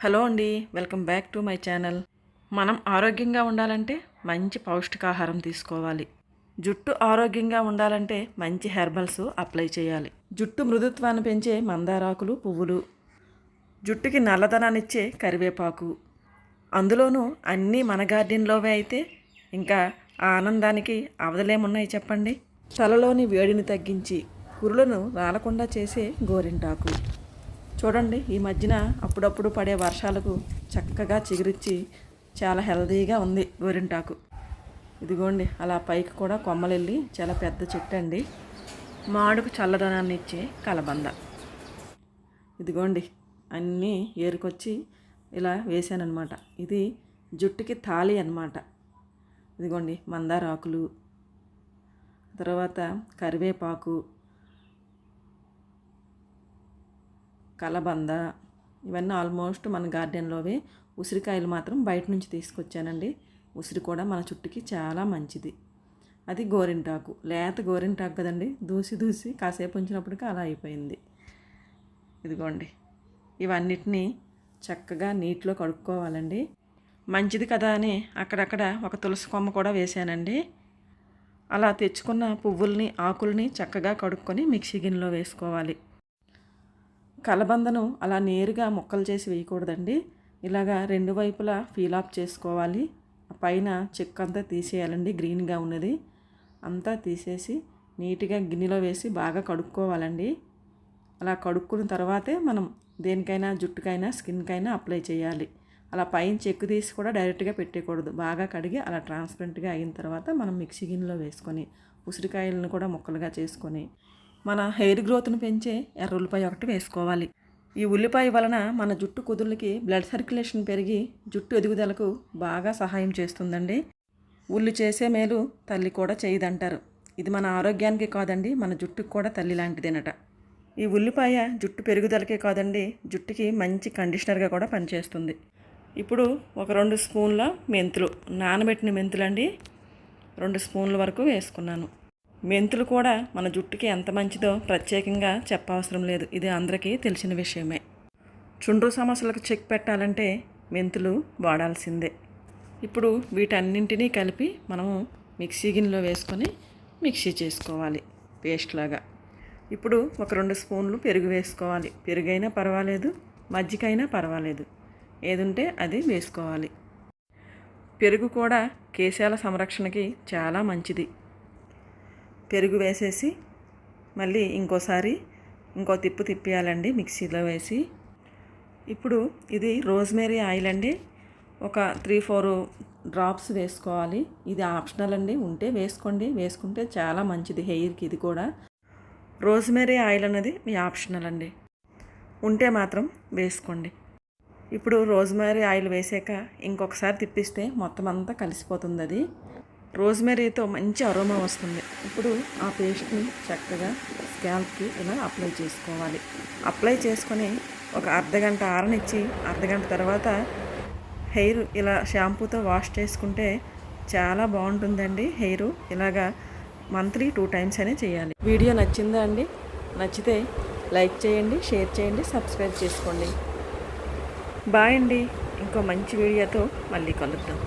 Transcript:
Hello అండి welcome back to my channel. మనం ఆరోగ్యంగా ఉండాలంటే మంచి పౌష్టికాహారం తీసుకోవాలి. జుట్టు ఆరోగ్యంగా ఉండాలంటే మంచి హెర్బల్స్ అప్లై చేయాలి. జుట్టు మృదుత్వాన్ని పెంచే మందారాకులు పువ్వులు. జుట్టుకి నల్లదనాన్నిచ్చే కరివేపాకు. అందులోనూ అన్నీ మన గార్డెన్లోవే అయితే ఇంకా ఆ ఆనందానికి అవధలేమున్నాయి చెప్పండి? తలలోని వేడిని తగ్గించి కురులను రాలకుండా చేసే గోరింటాకు. చూడండి ఈ మధ్యన అప్పుడప్పుడు పడే వర్షాలకు చక్కగా చిగురిచ్చి చాలా హెల్దీగా ఉంది గోరింటాకు. ఇదిగోండి అలా పైకి కూడా కొమ్మలు వెళ్ళి చాలా పెద్ద చెట్టు అండి. మాడుకు చల్లదనాన్ని ఇచ్చే కలబంద. ఇదిగోండి అన్నీ ఏరుకొచ్చి ఇలా వేసానమాట ఇది జుట్టుకి తాళి అనమాట ఇదిగోండి మందార ఆకులు తర్వాత కరివేపాకు కలబంద ఇవన్నీ ఆల్మోస్ట్ మన గార్డెన్లోవే ఉసిరికాయలు మాత్రం బయట నుంచి తీసుకొచ్చానండి. ఉసిరి కూడా మన చుట్టుకి చాలా మంచిది. అది గోరింటాకు లేత గోరింటాకు కదండి. దూసి దూసి కాసేపు ఉంచినప్పటికీ అలా అయిపోయింది. ఇదిగోండి ఇవన్నిటినీ చక్కగా నీటిలో కడుక్కోవాలండి. మంచిది కదా అని అక్కడక్కడ ఒక తులసి కొమ్మ కూడా వేసానండి అలా తెచ్చుకున్న పువ్వుల్ని ఆకుల్ని చక్కగా కడుక్కొని మిక్సీ గిన్నెలో వేసుకోవాలి. కలబందను అలా నేరుగా ముక్కలు చేసి వేయకూడదండి. ఇలాగా రెండు వైపులా ఫీల్ ఆఫ్ చేసుకోవాలి. పైన చెక్క అంతా తీసేయాలండి గ్రీన్గా ఉన్నది. అంతా తీసేసి నీట్గా గిన్నెలో వేసి బాగా కడుక్కోవాలండి. అలా కడుక్కున్న తర్వాతే మనం దేనికైనా జుట్టుకైనా స్కిన్కైనా అప్లై చేయాలి. అలా పైన చెక్కు తీసి కూడా డైరెక్ట్గా పెట్టేయకూడదు. బాగా కడిగి అలా ట్రాన్స్పరెంట్గా అయిన తర్వాత మనం మిక్సీ గిన్నెలో వేసుకొని ఉసిరికాయలను కూడా ముక్కలుగా చేసుకొని మన హెయిర్ గ్రోత్ను పెంచే ఎర్ర ఉల్లిపాయ ఒకటి వేసుకోవాలి. ఈ ఉల్లిపాయ వలన మన జుట్టు కుదుళ్ళకి బ్లడ్ సర్క్యులేషన్ పెరిగి జుట్టు ఎదుగుదలకు బాగా సహాయం చేస్తుందండి. ఉల్లి చేసే మేలు తల్లి కూడా చేయదంటారు. ఇది మన ఆరోగ్యానికి కాదండి మన జుట్టుకు కూడా తల్లి లాంటిదేనట. ఈ ఉల్లిపాయ జుట్టు పెరుగుదలకే కాదండి జుట్టుకి మంచి కండిషనర్గా కూడా పనిచేస్తుంది. ఇప్పుడు ఒక రెండు స్పూన్ల మెంతులు నానబెట్టిన మెంతులండి. రెండు స్పూన్ల వరకు వేసుకున్నాను. మెంతులు కూడా మన జుట్టుకి ఎంత మంచిదో ప్రత్యేకంగా చెప్పవసరం లేదు. ఇది అందరికీ తెలిసిన విషయమే. చుండ్రు సమస్యలకు చెక్ పెట్టాలంటే మెంతులు వాడాల్సిందే. ఇప్పుడు వీటన్నింటినీ కలిపి మనము మిక్సీ గిన్నెలో వేసుకొని మిక్సీ చేసుకోవాలి పేస్ట్ లాగా. ఇప్పుడు ఒక రెండు స్పూన్లు పెరుగు వేసుకోవాలి. పెరుగైనా పర్వాలేదు మజ్జిగైనా పర్వాలేదు. ఏదుంటే అది వేసుకోవాలి. పెరుగు కూడా కేశాల సంరక్షణకి చాలా మంచిది. పెరుగు వేసేసి మళ్ళీ ఇంకోసారి ఇంకో తిప్పు తిప్పేయాలండి మిక్సీలో వేసి. ఇప్పుడు ఇది రోజ్మేరీ ఆయిల్ అండి. ఒక త్రీ ఫోర్ డ్రాప్స్ వేసుకోవాలి. ఇది ఆప్షనల్ అండి. ఉంటే వేసుకోండి. వేసుకుంటే చాలా మంచిది హెయిర్కి ఇది కూడా. రోజ్మేరీ ఆయిల్ అనేది మీ ఆప్షనల్ అండి. ఉంటే మాత్రం వేసుకోండి. ఇప్పుడు రోజ్మేరీ ఆయిల్ వేసాక ఇంకొకసారి తిప్పిస్తే మొత్తం అంతా కలిసిపోతుంది అది. రోజ్మెరీతో మంచి అరోమా వస్తుంది. ఇప్పుడు ఆ పేస్ట్ని చక్కగా స్కాల్ప్కి ఇలా అప్లై చేసుకోవాలి. అప్లై చేసుకొని ఒక అర్ధగంట ఆరనిచ్చి అర్ధగంట తర్వాత హెయిర్ ఇలా షాంపూతో వాష్ చేసుకుంటే చాలా బాగుంటుందండి హెయిర్. ఇలాగా మంత్లీ టూ టైమ్స్ అనే చేయాలి. వీడియో నచ్చిందా అండి? నచ్చితే లైక్ చేయండి షేర్ చేయండి సబ్స్క్రైబ్ చేసుకోండి. బాయ్ అండి. ఇంకో మంచి వీడియోతో మళ్ళీ కలుద్దాం.